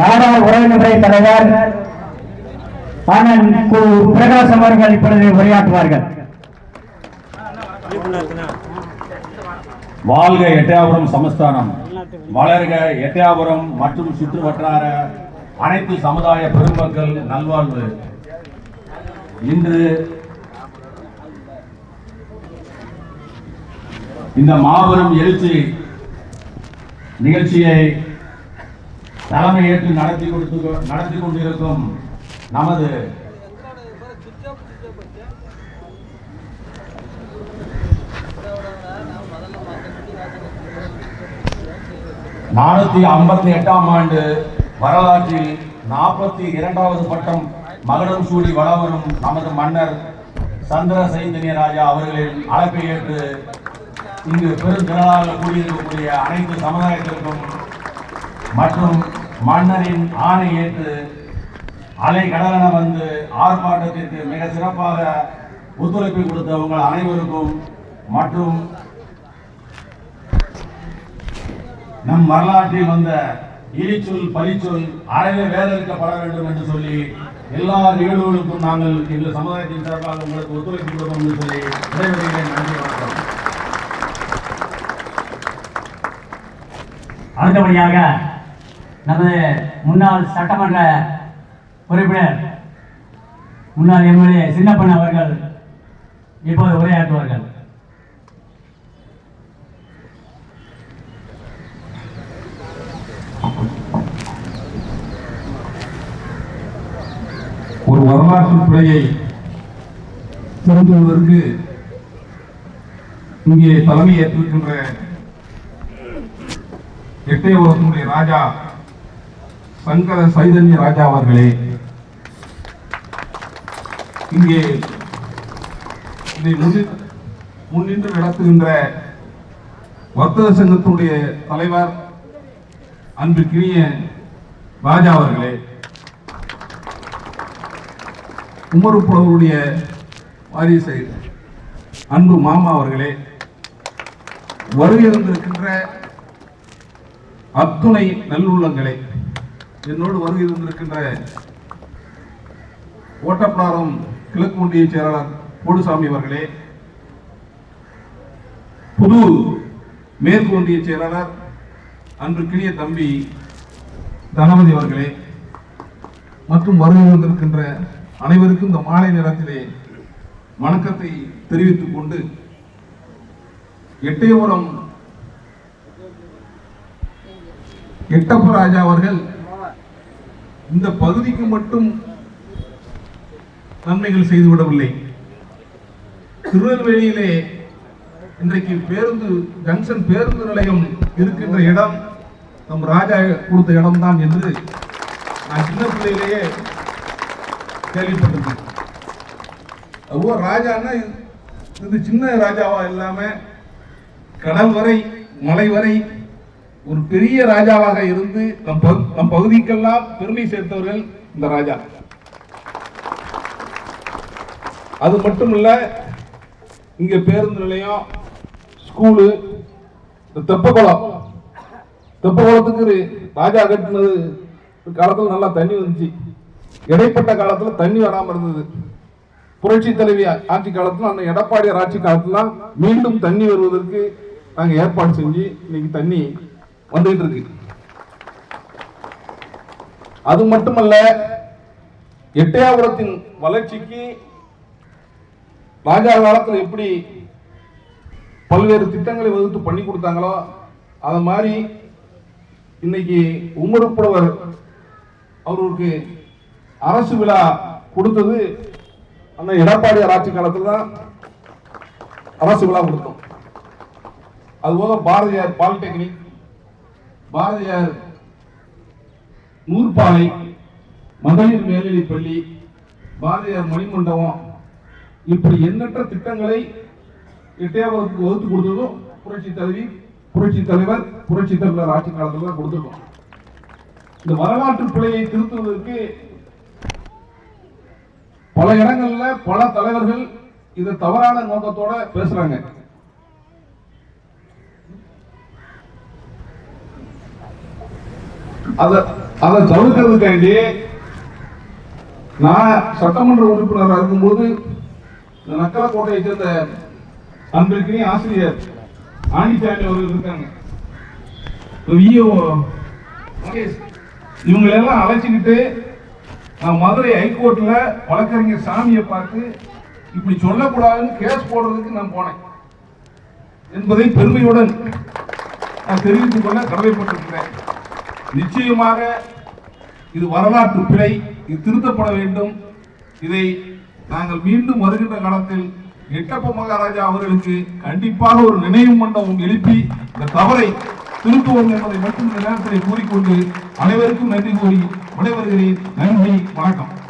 நாடா உறவினரை தலைவர் அண்ணன் கு பிரகாசம் அவர்கள் இப்பொழுது உரையாற்றுவார்கள். வாழ்க எட்டயாபுரம் சமஸ்தானம். வளர்க எட்டயாபுரம் மற்றும் சுற்று வட்டார அனைத்து சமுதாய பெருமக்கள் நல்வாழ்வு. இன்று இந்த மாபெரும் எழுச்சி நிகழ்ச்சியை தலைமையேற்று நடத்தி கொடுத்து நடத்தி கொண்டிருக்கும் நமது நானூத்தி ஐம்பத்தி எட்டாம் ஆண்டு வரலாற்றில் நாற்பத்தி இரண்டாவது பட்டம் மகளும் சூடி வளவரும் நமது மன்னர் சந்திர சைதன்ய ராஜா அவர்களின் அழைப்பை ஏற்று இங்கு பெருந்திரளாக கூடியிருக்கக்கூடிய அனைத்து சமுதாயத்திற்கும் மற்றும் மன்னரின் ஆணை ஏற்று அலை கடலென வந்து ஆர்ப்பாட்டத்திற்கு மிக சிறப்பாக ஒத்துழைப்பு கொடுத்த உங்கள் அனைவருக்கும் மற்றும் நம் வரலாற்றில் வந்த இழிச்சொல் பழிச்சொல் அறவே வேதளிக்கப்பட வேண்டும் என்று சொல்லி எல்லா நிகழ்வுகளுக்கும் நாங்கள் எங்கள் சமுதாயத்தின் சார்பாக உங்களுக்கு ஒத்துழைப்பு கொடுப்போம் என்று சொல்லி விடைபெறுகிறேன். நன்றி வணக்கம். அடுத்தபடியாக நமது முன்னாள் சட்டமன்ற உறுப்பினர் முன்னாள் எம்எல்ஏ சின்னப்பன் அவர்கள் இப்போது உரையாற்றுவார்கள். ஒரு வரலாற்று பிழையை திருத்துவதற்கு இங்கே தலைமை ஏற்றிருக்கின்ற எட்டயபுரத்தினுடைய ராஜா சங்கர சைதன்ய ராஜா அவர்களே இங்கே இதை முன்னின்று நடத்துகின்ற வர்த்தக சங்கத்துடைய தலைவர் அன்பிற்கினிய ராஜா அவர்களே உமரு புலவருடைய வாரிசு அன்பு மாமா அவர்களே வருகிறந்திருக்கின்ற அத்துணை நல்லுள்ளங்களே என்னோடு வருகை இருந்திருக்கின்ற ஓட்டப்பிடாரம் கிழக்கு ஒன்றிய செயலாளர் போடுசாமி அவர்களே புது மேற்கு ஒன்றிய செயலாளர் அன்றுக்கினிய தம்பி தனபதி அவர்களே மற்றும் வருகை வந்திருக்கின்ற அனைவருக்கும் இந்த மாலை நேரத்திலே வணக்கத்தை தெரிவித்துக் கொண்டு எட்டயபுரம் எட்டப்ப ராஜா அவர்கள் இந்த பகுதிக்கு மட்டும் நன்மைகள் செய்துவிடவில்லை. திருநெல்வேலியிலே இன்றைக்கு பேருந்து ஜங்ஷன் பேருந்து நிலையம் இருக்கின்ற இடம் நம் ராஜா கொடுத்த இடம்தான் என்று நான் சின்ன பிள்ளையிலேயே கேள்விப்பட்டிருக்கேன். அதுவோ ராஜான்னா இது சின்ன ராஜாவா இல்லாமல் கடல் வரை மலை வரை ஒரு பெரிய ராஜாவாக இருந்து நம் பகு- நம் பகுதிக்கெல்லாம் பெருமை சேர்த்தவர்கள் இந்த ராஜா. அது மட்டும் இல்லை இங்க பேருந்து நிலையம் ஸ்கூலு இந்த தெப்பக்குளம் தெப்பக்குளத்துக்கு ராஜா கட்டினது காலத்தில் நல்லா தண்ணி வந்துச்சு. இடைப்பட்ட காலத்தில் தண்ணி வராமல் இருந்தது. புரட்சி தலைவி ஆட்சி காலத்தில் அந்த எடப்பாடியார் ஆட்சி காலத்தில் மீண்டும் தண்ணி வருவதற்கு நாங்கள் ஏற்பாடு செஞ்சு இன்னைக்கு தண்ணி வந்துகிட்டு இருக்கு. அது மட்டுமல்ல எட்டயாபுரத்தின் வளர்ச்சிக்கு ராஜா காலத்துல எப்படி பல்வேறு திட்டங்களை வகுத்து பண்ணி கொடுத்தாங்களோ அது மாதிரி இன்னைக்கு உமருப்புடவர் அவருக்கு அரசு விழா கொடுத்தது அந்த எடப்பாடியார் ஆட்சி காலத்துல தான் அரசு விழா கொடுத்தோம். அதுபோக பாரதியார் பாலிடெக்னிக் பாரதியார் நூற்பாலை மகளிர் மேல்நிலைப் பள்ளி பாரதியார் மணிமண்டபம் இப்படி எண்ணற்ற திட்டங்களை எட்டயபுரத்துக்கு வகுத்து கொடுத்ததும் புரட்சி தலைவி புரட்சி தலைவர் புரட்சி தலைவர் ஆட்சி காலத்துல தான் கொடுத்துருக்கோம். இந்த வரலாற்று பிழையை திருத்துவதற்கு பல இடங்கள்ல பல தலைவர்கள் இதை தவறான நோக்கத்தோட பேசுறாங்க. அதை அதை தவிர்க்கிறதுக்காண்டி நான் சட்டமன்ற உறுப்பினராக இருக்கும்போது நக்கலக்கோட்டையை சேர்ந்த அன்பிற்கினே ஆசிரியர் ஆணிச்சாமி அவர்கள் இருக்காங்க. இவங்களெல்லாம் அழைச்சிக்கிட்டு நான் மதுரை ஹைகோர்ட்டில் வழக்கறிஞர் சாமியை பார்த்து இப்படி சொல்லக்கூடாதுன்னு கேஸ் போடுறதுக்கு நான் போனேன். என்பதை பெருமையுடன் நான் தெரிவித்துக் கொள்ள கடமைப்பட்டிருக்கிறேன். நிச்சயமாக இது வரலாற்று பிழை. இது திருத்தப்பட வேண்டும். இதை நாங்கள் மீண்டும் வருகின்ற காலத்தில் எட்டப்ப மகாராஜா அவர்களுக்கு கண்டிப்பாக ஒரு நினைவு மண்டபம் எழுப்பி இந்த தவறை திருத்துவோம் என்பதை மட்டும் இந்த நேரத்தில் கூறிக்கொண்டு அனைவருக்கும் நன்றி கூறி விடைபெறுகிறேன். நன்றி வணக்கம்.